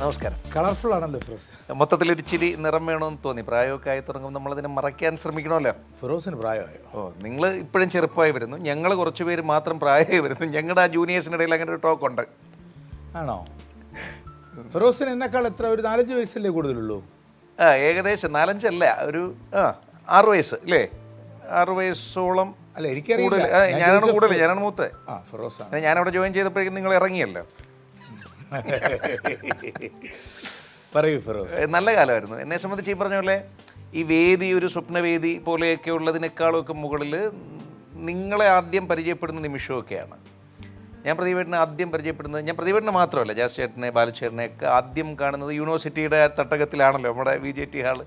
നമസ്കാരം. കളർഫുൾ ആണല്ലോ ഫിറോസ്. മൊത്തത്തിൽ ഒരു ചിരി നിറം വേണമെന്ന് തോന്നി. പ്രായമൊക്കെ ആയി തുടങ്ങുമ്പോൾ നമ്മളതിനെ മറയ്ക്കാൻ ശ്രമിക്കണമല്ലോ. ഫിറോസിന് പ്രായമായോ? ഓ നിങ്ങൾ ഇപ്പോഴും ചെറുപ്പമായി വരുന്നു. ഞങ്ങൾ കുറച്ച് പേര് മാത്രം പ്രായമായി വരുന്നു. ഞങ്ങളുടെ ആ ജൂനിയേഴ്സിനിടയിൽ അങ്ങനെ ഒരു ടോക്ക് ഉണ്ട് ആണോ? ഫിറോസിന് എന്നെക്കാൾ എത്ര? ഒരു നാലഞ്ച് വയസ്സല്ലേ കൂടുതലുള്ളൂ? ആ ഏകദേശം നാലഞ്ചല്ല ഒരു ആ ആറ് വയസ്സ് അല്ലേ? ആറ് വയസ്സോളം അല്ല എനിക്കറിയില്ല. കൂടുതൽ. ഞാനാണ് കൂടുതൽ ഞാനാണ് മൂത്ത് ആ ഞാനവിടെ ജോയിൻ ചെയ്തപ്പോഴേക്കും നിങ്ങൾ ഇറങ്ങിയല്ലോ. പറയൂ ഫിറോസ്. നല്ല കാലമായിരുന്നു. എന്നെ സംബന്ധിച്ച് ഈ പറഞ്ഞ പോലെ ഈ വേദി ഒരു സ്വപ്നവേദി പോലെയൊക്കെ ഉള്ളതിനേക്കാളും ഒക്കെ മുകളിൽ നിങ്ങളെ ആദ്യം പരിചയപ്പെടുന്ന നിമിഷമൊക്കെയാണ്. ഞാൻ പ്രദീപേട്ടനെ ആദ്യം പരിചയപ്പെടുന്നത് ഞാൻ പ്രദീപേട്ടനെ മാത്രമല്ല ജാസ് ചേട്ടനെ ബാലചേട്ടനെ ഒക്കെ ആദ്യം കാണുന്നത് യൂണിവേഴ്സിറ്റിയുടെ തട്ടകത്തിലാണല്ലോ നമ്മുടെ വി ജെ ടി ഹാൾ.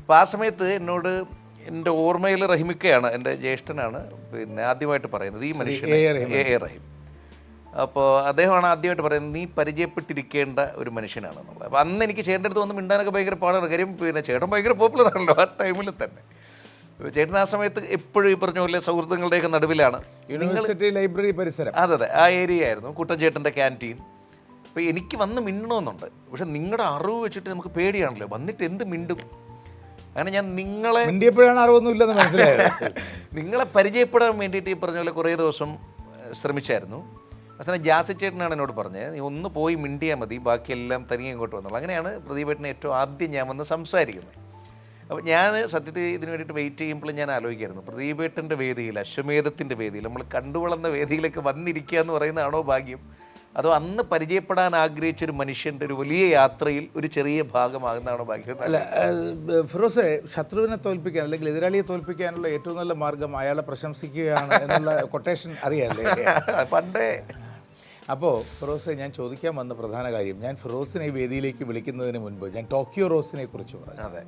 അപ്പോൾ ആ സമയത്ത് എന്നോട് എന്റെ ഓർമ്മയിൽ റഹിമിക്കയാണ് എന്റെ ജ്യേഷ്ഠനാണ് പിന്നെ ആദ്യമായിട്ട് പറയുന്നത് ഈ മനുഷ്യൻ എ. എ റഹിം. അപ്പോൾ അദ്ദേഹമാണ് ആദ്യമായിട്ട് പറയുന്നത് നീ പരിചയപ്പെട്ടിരിക്കേണ്ട ഒരു മനുഷ്യനാണ് എന്നുള്ളത് അപ്പോൾ അന്ന് എനിക്ക് ചേട്ടന്റെ അടുത്ത് വന്ന് മിണ്ടാനൊക്കെ ഭയങ്കര പാടാണ്. കാര്യം പിന്നെ ചേട്ടൻ ഭയങ്കര പോപ്പുലർ ആണല്ലോ ആ ടൈമിൽ തന്നെ. ചേട്ടൻ ആ സമയത്ത് എപ്പോഴും ഈ പറഞ്ഞ പോലെ സൗഹൃദങ്ങളുടെയൊക്കെ നടുവിലാണ്. യൂണിവേഴ്സിറ്റി ലൈബ്രറി പരിസരം. അതെ അതെ ആ ഏരിയ ആയിരുന്നു കുട്ടൻചേട്ടന്റെ ക്യാന്റീൻ അപ്പോൾ എനിക്ക് വന്ന് മിണ്ടണമെന്നുണ്ട്. പക്ഷെ നിങ്ങളുടെ അറിവ് വെച്ചിട്ട് നമുക്ക് പേടിയാണല്ലോ വന്നിട്ട് എന്ത് മിണ്ടും? അങ്ങനെ ഞാൻ നിങ്ങളെ മിണ്ടിയപ്പോഴാണ് അറിവൊന്നും ഇല്ലെന്ന് മനസ്സിലായത്. നിങ്ങളെ പരിചയപ്പെടാൻ വേണ്ടിയിട്ട് ഈ പറഞ്ഞ പോലെ കുറേ ദിവസം ശ്രമിച്ചായിരുന്നു. അവസാനം ജാസി ചേട്ടനാണ് എന്നോട് പറഞ്ഞത് നീ ഒന്ന് പോയി മിണ്ടിയാൽ മതി ബാക്കിയെല്ലാം തനിയെ ഇങ്ങോട്ട് വന്നുള്ളൂ അങ്ങനെയാണ് പ്രദീപേട്ടനെ ഏറ്റവും ആദ്യം ഞാൻ വന്ന് സംസാരിക്കുന്നത്. അപ്പോൾ ഞാൻ സത്യത്തിൽ ഇതിന് വേണ്ടിയിട്ട് വെയിറ്റ് ചെയ്യുമ്പോൾ ഞാൻ ആലോചിക്കായിരുന്നു. പ്രദീപേട്ടന്റെ വേദിയിൽ അശ്വമേധത്തിന്റെ വേദിയിൽ നമ്മൾ കണ്ടുവളർന്ന വേദിയിലേക്ക് വന്നിരിക്കുക എന്ന് പറയുന്നതാണോ ഭാഗ്യം? അതോ അന്ന് പരിചയപ്പെടാൻ ആഗ്രഹിച്ച ഒരു മനുഷ്യന്റെ ഒരു വലിയ യാത്രയിൽ ഒരു ചെറിയ ഭാഗമാകുന്നതാണോ ഭാഗ്യം? അല്ല ഫിറോസെ ശത്രുവിനെ തോൽപ്പിക്കാൻ അല്ലെങ്കിൽ എതിരാളിയെ തോൽപ്പിക്കാനുള്ള ഏറ്റവും നല്ല മാർഗം അയാളെ പ്രശംസിക്കുകയാണ് എന്നുള്ള കൊട്ടേഷൻ അറിയാല്ലേ? പണ്ടേ. അപ്പോൾ ഫിറോസെ ഞാൻ ചോദിക്കാൻ വന്ന പ്രധാന കാര്യം ഞാൻ ഫിറോസിനെ ഈ വേദിയിലേക്ക് വിളിക്കുന്നതിന് മുൻപ് ഞാൻ ടോക്കിയോ റോസിനെ കുറിച്ച് പറഞ്ഞു. അതെ.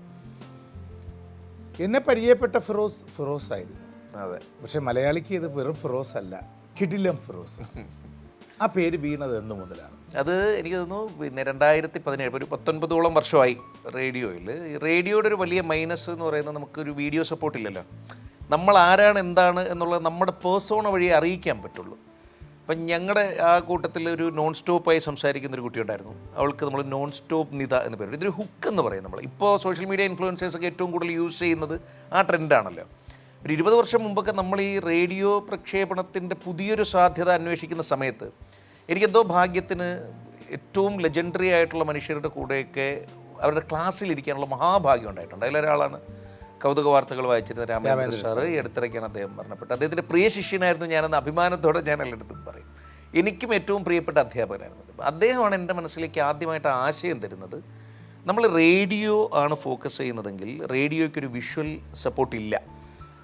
എന്നെ പരിചയപ്പെട്ട ഫിറോസ് ഫിറോസ് ആയിരുന്നു അതെ. പക്ഷെ മലയാളിക്ക് ഇത് വെറും ഫിറോസ് അല്ല കിടിലം ഫിറോസ്. ആ പേര് വീണത് എന്ന് മുതലാണ്? അത് എനിക്ക് തോന്നുന്നു പിന്നെ രണ്ടായിരത്തി പതിനേഴ് ഒരു പത്തൊൻപതോളം വർഷമായി റേഡിയോയിൽ. റേഡിയോയുടെ ഒരു വലിയ മൈനസ് എന്ന് പറയുന്നത് നമുക്കൊരു വീഡിയോ സപ്പോർട്ട് ഇല്ലല്ലോ. നമ്മൾ ആരാണ് എന്താണ് എന്നുള്ളത് നമ്മുടെ പേഴ്സോണ വഴി അറിയിക്കാൻ പറ്റുള്ളൂ. അപ്പം ഞങ്ങളുടെ ആ കൂട്ടത്തിൽ ഒരു നോൺ സ്റ്റോപ്പായി സംസാരിക്കുന്ന ഒരു കുട്ടിയുണ്ടായിരുന്നു. അവൾക്ക് നമ്മൾ നോൺ സ്റ്റോപ്പ് നിത എന്ന് പേര് ഇതൊരു ഹുക്ക് എന്ന് പറയും നമ്മൾ. ഇപ്പോൾ സോഷ്യൽ മീഡിയ ഇൻഫ്ലുവൻസേഴ്സൊക്കെ ഏറ്റവും കൂടുതൽ യൂസ് ചെയ്യുന്നത് ആ ട്രെൻഡാണല്ലോ. ഒരു ഇരുപത് വർഷം മുമ്പൊക്കെ നമ്മൾ ഈ റേഡിയോ പ്രക്ഷേപണത്തിന്റെ പുതിയൊരു സാധ്യത അന്വേഷിക്കുന്ന സമയത്ത് എനിക്കെന്തോ ഭാഗ്യത്തിന് ഏറ്റവും ലെജൻഡറി ആയിട്ടുള്ള മനുഷ്യരുടെ കൂടെയൊക്കെ അവരുടെ ക്ലാസ്സിലിരിക്കാനുള്ള മഹാഭാഗ്യം ഉണ്ടായിട്ടുണ്ട്. അതിലൊരാളാണ് കൗതുക വാർത്തകൾ വായിച്ചിരുന്ന രാമേന്ദ്ര സാറ് ഈ അടുത്തിടയ്ക്കാണ് അദ്ദേഹം മരണപ്പെട്ടത്. അദ്ദേഹത്തിന്റെ പ്രിയ ശിഷ്യനായിരുന്നു ഞാനെന്ന് അഭിമാനത്തോടെ ഞാൻ എല്ലായിടത്തും പറയും. എനിക്കും ഏറ്റവും പ്രിയപ്പെട്ട അധ്യാപകനായിരുന്നു അദ്ദേഹം. അദ്ദേഹമാണ് എന്റെ മനസ്സിലേക്ക് ആദ്യമായിട്ട് ആശയം തരുന്നത്. നമ്മൾ റേഡിയോ ആണ് ഫോക്കസ് ചെയ്യുന്നതെങ്കിൽ റേഡിയോയ്ക്കൊരു വിഷ്വൽ സപ്പോർട്ട് ഇല്ല.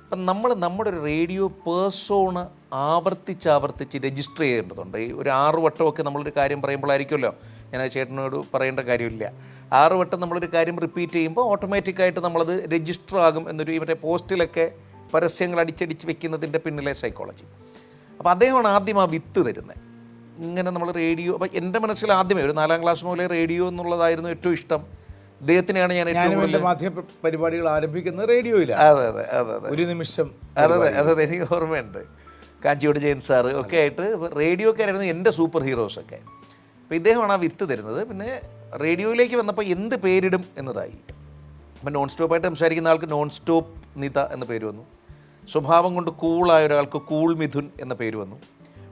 അപ്പം നമ്മൾ നമ്മുടെ ഒരു റേഡിയോ പേഴ്സോണ് ആവർത്തിച്ച് ആവർത്തിച്ച് രജിസ്റ്റർ ചെയ്യേണ്ടതുണ്ട്. ഈ ഒരു ആറ് വട്ടമൊക്കെ നമ്മളൊരു കാര്യം പറയുമ്പോഴായിരിക്കുമല്ലോ ഞാൻ ചേട്ടനോട് പറയേണ്ട കാര്യമില്ല. ആറ് വട്ടം നമ്മളൊരു കാര്യം റിപ്പീറ്റ് ചെയ്യുമ്പോൾ ഓട്ടോമാറ്റിക്കായിട്ട് നമ്മളത് രജിസ്റ്റർ ആകും എന്നൊരു ഇവരുടെ പോസ്റ്റിലൊക്കെ പരസ്യങ്ങൾ അടിച്ചടിച്ച് വെക്കുന്നതിന്റെ പിന്നിലെ സൈക്കോളജി. അപ്പോൾ അദ്ദേഹമാണ് ആദ്യം ആ വിത്ത് തരുന്നത്. ഇങ്ങനെ നമ്മൾ റേഡിയോ അപ്പോൾ എന്റെ മനസ്സിൽ ആദ്യമേ ഒരു നാലാം ക്ലാസ് മുതലേ റേഡിയോ എന്നുള്ളതായിരുന്നു ഏറ്റവും ഇഷ്ടം. അദ്ദേഹത്തിനെയാണ് ഞാൻ ഞാനും എന്റെ മാധ്യമ പരിപാടികൾ ആരംഭിക്കുന്നത് റേഡിയോയിലാണ്. അതെ അതെ അതെ അതെ ഒരു നിമിഷം അതെ അതെ അതെ അതെ എനിക്ക് ഓർമ്മയുണ്ട്. കാഞ്ചിയോട് ജയൻ സാർ ഒക്കെ ആയിട്ട് റേഡിയോക്കാരായിരുന്നു എന്റെ സൂപ്പർ ഹീറോസൊക്കെ അപ്പോൾ ഇദ്ദേഹമാണ് ആ വിത്ത് തരുന്നത്. പിന്നെ റേഡിയോയിലേക്ക് വന്നപ്പോൾ എന്ത് പേരിടും എന്നതായി. അപ്പം നോൺ സ്റ്റോപ്പായിട്ട് സംസാരിക്കുന്ന ആൾക്ക് നോൺ സ്റ്റോപ്പ് നിത എന്ന പേര് വന്നു. സ്വഭാവം കൊണ്ട് കൂളായ ഒരാൾക്ക് കൂൾ മിഥുൻ എന്ന പേര് വന്നു.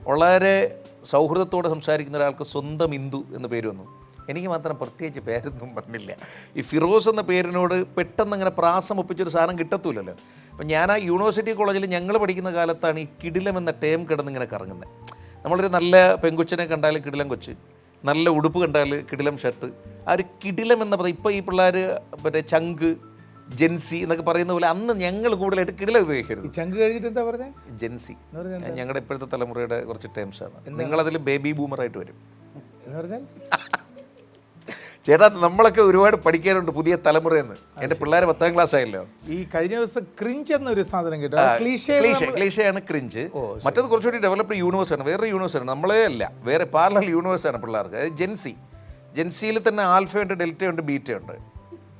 വളരെ സൗഹൃദത്തോടെ സംസാരിക്കുന്ന ഒരാൾക്ക് സ്വന്തം ഇന്ദു എന്ന പേര് വന്നു. എനിക്ക് മാത്രം പ്രത്യേകിച്ച് പേരൊന്നും വന്നില്ല. ഈ ഫിറോസ് എന്ന പേരിനോട് പെട്ടെന്ന് അങ്ങനെ പ്രാസം ഒപ്പിച്ചൊരു സാധനം കിട്ടത്തൂലല്ലോ. അപ്പം ഞാൻ ആ യൂണിവേഴ്സിറ്റി കോളേജിൽ ഞങ്ങൾ പഠിക്കുന്ന കാലത്താണ് ഈ കിടിലം എന്ന ടേം കിടന്നിങ്ങനെ കറങ്ങുന്നത്. നമ്മളൊരു നല്ല പെങ്കൊച്ചിനെ കണ്ടാൽ കിടിലം കൊച്ച് നല്ല ഉടുപ്പ് കണ്ടാൽ കിടിലം ഷർട്ട് ആ ഒരു കിടിലം എന്ന പദം ഇപ്പോൾ ഈ പിള്ളേർ മറ്റേ ചങ്ക് ജെൻസി എന്നൊക്കെ പറയുന്ന പോലെ അന്ന് ഞങ്ങൾ കൂടുതലായിട്ട് കിടിലം ഉപയോഗിക്കരുത്. ചങ്ക് കഴിഞ്ഞിട്ട് എന്താ പറയുന്നത് ജെൻസി ഞങ്ങളുടെ ഇപ്പോഴത്തെ തലമുറയുടെ കുറച്ച് ടേംസ് ആണ്. നിങ്ങളതിൽ ബേബി ബൂമറായിട്ട് വരും. എന്ന് പറഞ്ഞാൽ? ചേട്ടാ നമ്മളൊക്കെ ഒരുപാട് പഠിക്കാനുണ്ട് പുതിയ തലമുറയെന്ന്. എന്റെ പിള്ളേർ പത്താം ക്ലാസ് ആയല്ലോ. ഈ കഴിഞ്ഞ ദിവസം ക്രിഞ്ച് എന്നൊരു സാധനം കിട്ടും. ക്ലീഷേ ക്ലീഷ ക്ലീഷയാണ് ക്രിഞ്ച് മറ്റത് കുറച്ചുകൂടി ഡെവലപ്ഡ് യൂണിവേഴ്സ് ആണ്. വേറെ യൂണിവേഴ്സ് ആണ്. നമ്മളെ അല്ല വേറെ പാരലൽ യൂണിവേഴ്സ് ആണ് പിള്ളേർക്ക്. ജെൻസി ജെൻസിയിൽ തന്നെ ആൽഫയുണ്ട് ഡെൽറ്റയുണ്ട് ബീറ്റയുണ്ട്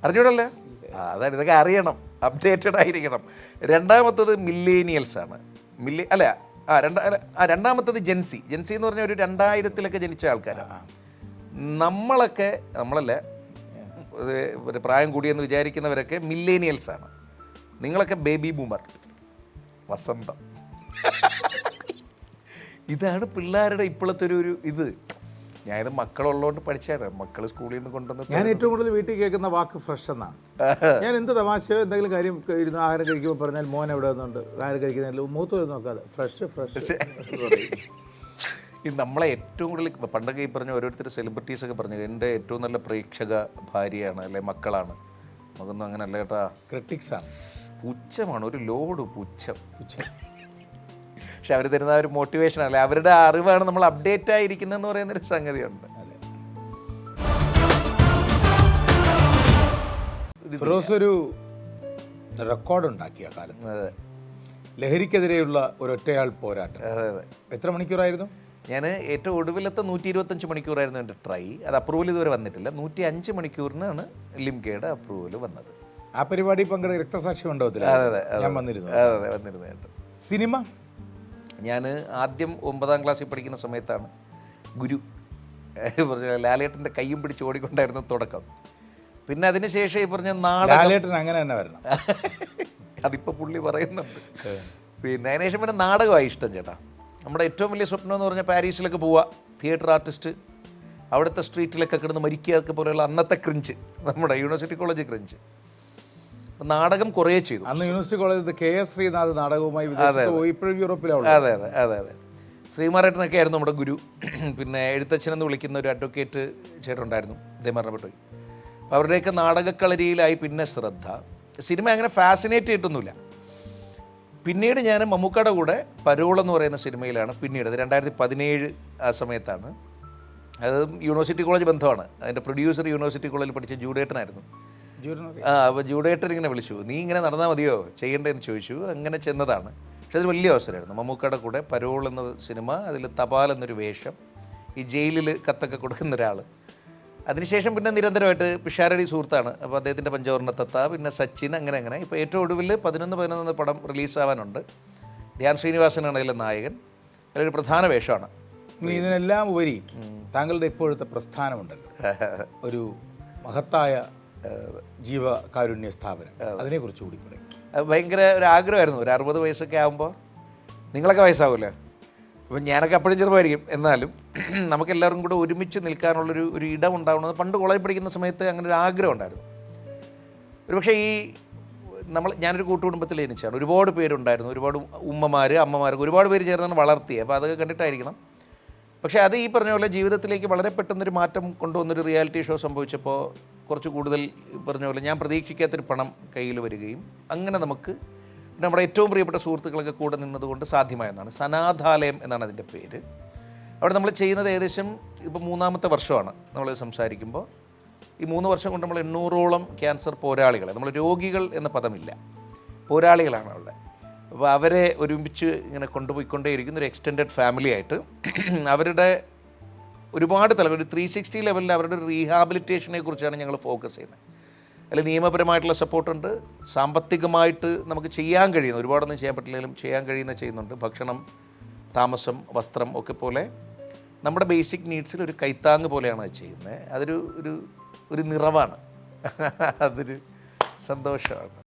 അറിഞ്ഞൂടല്ലേ? അതാണ്. ഇതൊക്കെ അറിയണം. അപ്ഡേറ്റഡ് ആയിരിക്കണം. രണ്ടാമത്തത് മില്ലേനിയൽസ് ആണ്. മില്ലേ അല്ല ആ രണ്ടാ ആ രണ്ടാമത്തത് ജെൻസി ജെൻസി എന്ന് പറഞ്ഞാൽ ഒരു രണ്ടായിരത്തിലൊക്കെ ജനിച്ച ആൾക്കാരാണ് നമ്മളൊക്കെ നമ്മളല്ല ഒരു പ്രായം കൂടിയെന്ന് വിചാരിക്കുന്നവരൊക്കെ മില്ലേനിയൽസ് ആണ്. നിങ്ങളൊക്കെ ബേബി ബൂമർ വസന്തം. ഇതാണ് പിള്ളേരുടെ ഇപ്പോഴത്തെ ഒരു ഒരു ഇത്. ഞാൻ ഇത് മക്കളുള്ളതുകൊണ്ട് പഠിച്ചാണ് മക്കൾ സ്കൂളിൽ നിന്ന് കൊണ്ടുവന്ന് ഞാൻ ഏറ്റവും കൂടുതൽ വീട്ടിൽ കേൾക്കുന്ന വാക്ക് ഫ്രഷ് എന്നാണ്. ഞാൻ എന്ത് തമാശ എന്തെങ്കിലും കാര്യം ഇരുന്ന് ആഹാരം കഴിക്കുമ്പോൾ പറഞ്ഞാൽ മോൻ എവിടെ നിന്നുണ്ട്? ആഹാരം കഴിക്കുന്നതിൽ മൂത്ത് നോക്കാതെ. ഫ്രഷ് ഫ്രഷ് ഈ നമ്മളെ ഏറ്റവും കൂടുതൽ പണ്ടൊക്കെ ഈ പറഞ്ഞ ഓരോരുത്തർ സെലിബ്രിറ്റീസ് ഒക്കെ പറഞ്ഞു എന്റെ ഏറ്റവും നല്ല പ്രേക്ഷക ഭാര്യയാണ് അല്ലെ മക്കളാണ്. നമുക്കൊന്നും അങ്ങനെ അല്ല കേട്ടാ ആണ്. പുച്ഛമാണ് ഒരു ലോഡ് പുച്ഛം. പുച്ഛം. പക്ഷെ അവർ തരുന്ന ഒരു മോട്ടിവേഷൻ അല്ലെ അവരുടെ അറിവാണ് നമ്മൾ അപ്ഡേറ്റ് ആയിരിക്കുന്നതെന്ന് പറയുന്നൊരു സംഗതിയുണ്ട്. ഫിറോസ് ഒരു റെക്കോർഡ് ഉണ്ടാക്കിയ കാലത്ത്. ലഹരിക്കെതിരെയുള്ള ഒരൊറ്റയാൾ പോരാട്ടം. എത്ര മണിക്കൂറായിരുന്നു? ഞാൻ ഏറ്റവും ഒടുവിലത്തെ നൂറ്റി ഇരുപത്തഞ്ച് മണിക്കൂറായിരുന്നു എന്റെ ട്രൈ. അത് അപ്രൂവൽ ഇതുവരെ വന്നിട്ടില്ല. നൂറ്റി അഞ്ച് മണിക്കൂറിനാണ് ലിംകയുടെ അപ്രൂവൽ വന്നത്. ആ പരിപാടി പങ്കെടുത്ത രക്തസാക്ഷി അതെ അതെ. ഞാൻ വന്നിരുന്നു. അതെ അതെ വന്നിരുന്നു സിനിമ? ഞാൻ ആദ്യം ഒമ്പതാം ക്ലാസ്സിൽ പഠിക്കുന്ന സമയത്താണ് ഗുരു പറഞ്ഞ ലാലേട്ടന്റെ കയ്യും പിടിച്ച് ഓടിക്കൊണ്ടായിരുന്നു തുടക്കം. പിന്നെ അതിനുശേഷം ഈ പറഞ്ഞ നാടകം അങ്ങനെ തന്നെ വരണം. അതിപ്പോൾ പുള്ളി പറയുന്നുണ്ട്. പിന്നെ അതിനുശേഷം പിന്നെ നാടകമായി ഇഷ്ടം ചേട്ടാ. നമ്മുടെ ഏറ്റവും വലിയ സ്വപ്നം എന്ന് പറഞ്ഞാൽ പാരീസിലൊക്കെ പോവുക. തിയേറ്റർ ആർട്ടിസ്റ്റ് അവിടുത്തെ സ്ട്രീറ്റിലൊക്കെ കിടന്ന് മരിക്കുക പോലെയുള്ള അന്നത്തെ ക്രിഞ്ച് നമ്മുടെ യൂണിവേഴ്സിറ്റി കോളേജ് ക്രിഞ്ച് നാടകം കുറേ ചെയ്തു. അന്ന് university college K S Sreenath നാടകവുമായി ഇപ്പോഴും യൂറോപ്പിലാണ് അതെ അതെ അതെ അതെ. ശ്രീമാരേട്ടനൊക്കെ ആയിരുന്നു നമ്മുടെ ഗുരു. പിന്നെ എഴുത്തച്ഛൻ എന്ന് വിളിക്കുന്ന ഒരു അഡ്വക്കേറ്റ് ചേട്ടനുണ്ടായിരുന്നു ഇതേ മരണപ്പെട്ടു. അവരുടെയൊക്കെ നാടകക്കളരിയിലായി പിന്നെ ശ്രദ്ധ. സിനിമ അങ്ങനെ ഫാസിനേറ്റ് ചെയ്തിട്ടൊന്നുമില്ല. പിന്നീട് ഞാൻ മമ്മൂക്കയുടെ കൂടെ പരോൾ എന്ന് പറയുന്ന സിനിമയിലാണ് പിന്നീട് അത് രണ്ടായിരത്തി പതിനേഴ് ആ സമയത്താണ്. അത് യൂണിവേഴ്സിറ്റി കോളേജ് ബന്ധമാണ്. അതിന്റെ പ്രൊഡ്യൂസർ യൂണിവേഴ്സിറ്റി കോളേജിൽ പഠിച്ച ജൂഡേട്ടനായിരുന്നു. ആ അപ്പോൾ ജൂഡേട്ടൻ ഇങ്ങനെ വിളിച്ചു നീ ഇങ്ങനെ നടന്നാൽ മതിയോ? ചെയ്യണ്ടേന്ന് ചോദിച്ചു. അങ്ങനെ ചെന്നതാണ്. പക്ഷെ അത് വലിയ അവസരമായിരുന്നു. മമ്മൂക്കയുടെ കൂടെ പരോൾ എന്ന സിനിമ അതിൽ തപാൽ എന്നൊരു വേഷം ഈ ജയിലിൽ കത്തൊക്കെ കൊടുക്കുന്ന ഒരാൾ അതിനുശേഷം പിന്നെ നിരന്തരമായിട്ട് പിഷാരടി സുഹൃത്താണ്. അപ്പോൾ അദ്ദേഹത്തിന്റെ പഞ്ചവർണ തത്ത പിന്നെ സച്ചിൻ അങ്ങനെ അങ്ങനെ. ഇപ്പോൾ ഏറ്റവും ഒടുവിൽ പതിനൊന്ന് പതിനൊന്ന് പടം റിലീസാവാനുണ്ട്. ധ്യാൻ ശ്രീനിവാസനാണ് അതിലെ നായകൻ. അതിലൊരു പ്രധാന വേഷമാണ്. ഇനി ഇതിനെല്ലാം ഉപരി താങ്കളുടെ ഇപ്പോഴത്തെ പ്രസ്ഥാനമുണ്ടല്ലോ. ഒരു മഹത്തായ ജീവകാരുണ്യ സ്ഥാപനം. അതിനെക്കുറിച്ച് കൂടി പറയും. ഭയങ്കര ഒരു ആഗ്രഹമായിരുന്നു. ഒരു അറുപത് വയസ്സൊക്കെ ആകുമ്പോൾ നിങ്ങളൊക്കെ വയസ്സാവില്ലേ അപ്പം ഞാനൊക്കെ അപ്പോഴും ചെറുപ്പമായിരിക്കും. എന്നാലും നമുക്ക് എല്ലാവരും കൂടെ ഒരുമിച്ച് നിൽക്കാനുള്ളൊരു ഒരു ഇടം ഉണ്ടാവുന്നത് പണ്ട് കോളേജ് പഠിക്കുന്ന സമയത്ത് അങ്ങനെ ഒരു ആഗ്രഹം ഉണ്ടായിരുന്നു. ഒരു പക്ഷേ ഈ നമ്മൾ ഞാനൊരു കൂട്ടുകുടുംബത്തിൽ ജനിച്ചാണ് ഒരുപാട് പേരുണ്ടായിരുന്നു. ഒരുപാട് ഉമ്മമാർ അമ്മമാർ ഒരുപാട് പേര് ചേർന്നാണ് വളർത്തിയത് അപ്പോൾ അതൊക്കെ കണ്ടിട്ടായിരിക്കണം. പക്ഷേ അത് ഈ പറഞ്ഞ പോലെ ജീവിതത്തിലേക്ക് വളരെ പെട്ടെന്നൊരു മാറ്റം കൊണ്ടുവന്നൊരു റിയാലിറ്റി ഷോ സംഭവിച്ചപ്പോൾ കുറച്ച് കൂടുതൽ പറഞ്ഞ പോലെ ഞാൻ പ്രതീക്ഷിക്കാത്തൊരു പണം കയ്യിൽ വരികയും അങ്ങനെ നമുക്ക് നമ്മുടെ ഏറ്റവും പ്രിയപ്പെട്ട സുഹൃത്തുക്കളൊക്കെ കൂടെ നിന്നതുകൊണ്ട് സാധ്യമായെന്നാണ്. സനാഥാലയം എന്നാണ് അതിന്റെ പേര്. അവിടെ നമ്മൾ ചെയ്യുന്നത് ഏകദേശം ഇപ്പോൾ മൂന്നാമത്തെ വർഷമാണ് നമ്മൾ സംസാരിക്കുമ്പോൾ. ഈ മൂന്ന് വർഷം കൊണ്ട് നമ്മൾ എണ്ണൂറോളം ക്യാൻസർ പോരാളികളെ നമ്മൾ രോഗികൾ എന്ന പദമില്ല. പോരാളികളാണ് അവിടെ. അപ്പോൾ അവരെ ഒരുമിച്ച് ഇങ്ങനെ കൊണ്ടുപോയിക്കൊണ്ടേയിരിക്കുന്ന ഒരു എക്സ്റ്റെൻഡഡ് ഫാമിലി ആയിട്ട് അവരുടെ ഒരുപാട് തലം ഒരു ത്രീ സിക്സ്റ്റി ലെവലിൽ അവരുടെ റീഹാബിലിറ്റേഷനെ കുറിച്ചാണ് ഞങ്ങൾ ഫോക്കസ് ചെയ്യുന്നത്. അതിൽ നിയമപരമായിട്ടുള്ള സപ്പോർട്ടുണ്ട്. സാമ്പത്തികമായിട്ട് നമുക്ക് ചെയ്യാൻ കഴിയുന്ന ഒരുപാടൊന്നും ചെയ്യാൻ പറ്റില്ലെങ്കിലും ചെയ്യാൻ കഴിയുന്ന ചെയ്യുന്നുണ്ട്. ഭക്ഷണം താമസം വസ്ത്രം ഒക്കെ പോലെ നമ്മുടെ ബേസിക് നീഡ്സിൽ ഒരു കൈത്താങ് പോലെയാണ് അത് ചെയ്യുന്നത്. അതൊരു ഒരു ഒരു നിറവാണ്. അതൊരു സന്തോഷമാണ്.